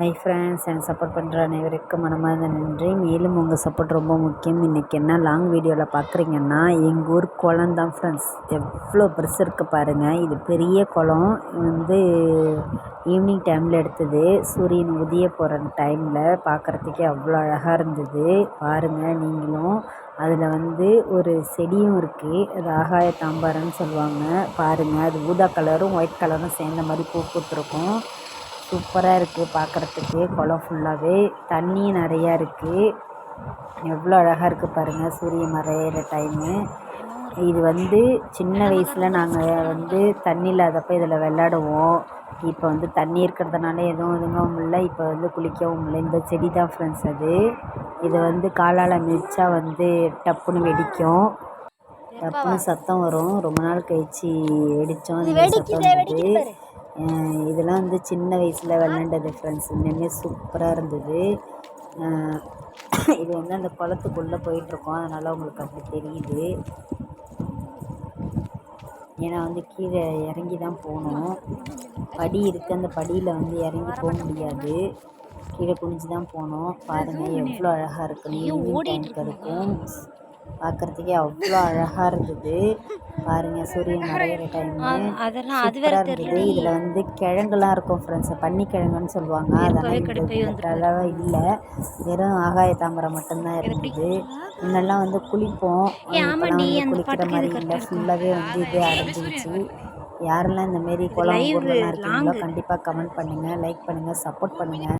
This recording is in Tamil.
ஹை ஃப்ரெண்ட்ஸ் எனக்கு சப்போர்ட் பண்ணுற அனைவருக்கும் மனமார்ந்த நன்றி. மேலும் உங்கள் சப்போர்ட் ரொம்ப முக்கியம். இன்றைக்கி என்ன லாங் வீடியோவில் பார்க்குறீங்கன்னா எங்கள் ஊர் குளம் தான் ஃப்ரெண்ட்ஸ் எவ்வளோ பெருசு இருக்குது பாருங்கள் இது பெரிய குளம். வந்து ஈவினிங் டைமில் எடுத்தது. சூரியன் உதிய போகிற டைமில் பார்க்குறதுக்கே அவ்வளோ அழகாக இருந்தது. பாருங்கள் நீங்களும். அதில் வந்து ஒரு செடியும் இருக்குது அது ஆகாய தாம்பாரன்னு சொல்லுவாங்க. பாருங்கள் அது ஊதா கலரும் ஒயிட் கலரும் சேர்ந்த மாதிரி பூ பூத்துருக்கும். சூப்பராக இருக்குது பார்க்குறதுக்கு குளம் ஃபுல்லாகவே தண்ணியும் நிறையா இருக்குது எவ்வளோ அழகாக இருக்குது பாருங்கள் சூரியன் மறையிற டைமு இது வந்து சின்ன வயசில் நாங்கள் வந்து தண்ணி இல்லாதப்போ இதில் விளாடுவோம் இப்போ வந்து தண்ணி இருக்கிறதுனால எதுவும் இதுங்கவும் இல்லை. இப்போ வந்து குளிக்கவும் இல்லை. இந்த செடி தான் ஃப்ரெண்ட்ஸ் அது. இது வந்து காலால் மிதித்தா வந்து டப்புன்னு வெடிக்கும். டப்புன்னு சத்தம் வரும். ரொம்ப நாள் கழிச்சு வெடித்தோம் சத்தம் வந்தது இதெல்லாம் வந்து சின்ன வயசில் விளாண்டது ஃப்ரெண்ட்ஸ் இன்னுமே சூப்பராக இருந்தது. இது வந்து அந்த குளத்துக்குள்ளே போயிட்டுருக்கோம். அதனால் உங்களுக்கு அப்படி தெரியுது. ஏன்னா வந்து கீழே இறங்கி தான் போகணும். படி இருக்குது அந்த படியில் வந்து இறங்கி போக முடியாது. கீழே குனிஞ்சு தான் போகணும் பாருங்கள் எவ்வளோ அழகாக இருக்குன்னு ஈவினிங் டைமுக்கு இருக்கும் பார்க்குறதுக்கே அவ்வளோ அழகாக இருந்தது. பாருங்கள் சூரியன் மறையிற டைமு அதெல்லாம் அது சூப்பராக இருந்தது. இதில் வந்து கிழங்குலாம் இருக்கும் ஃப்ரெண்ட்ஸ் பன்னி கிழங்குன்னு சொல்லுவாங்க அதெல்லாம் இல்லை. வெறும் ஆகாய தாமரை மட்டும்தான் இருந்தது. முன்னெல்லாம் வந்து குளிப்போம். குளிக்கிற மாதிரி இல்லை. ஃபுல்லாகவே வந்து இது அடைஞ்சிருச்சு யாரெல்லாம் இந்த மாரி குளம் இருக்கீங்களோ கண்டிப்பாக கமெண்ட் பண்ணுங்கள் லைக் பண்ணுங்கள் சப்போர்ட் பண்ணுங்கள்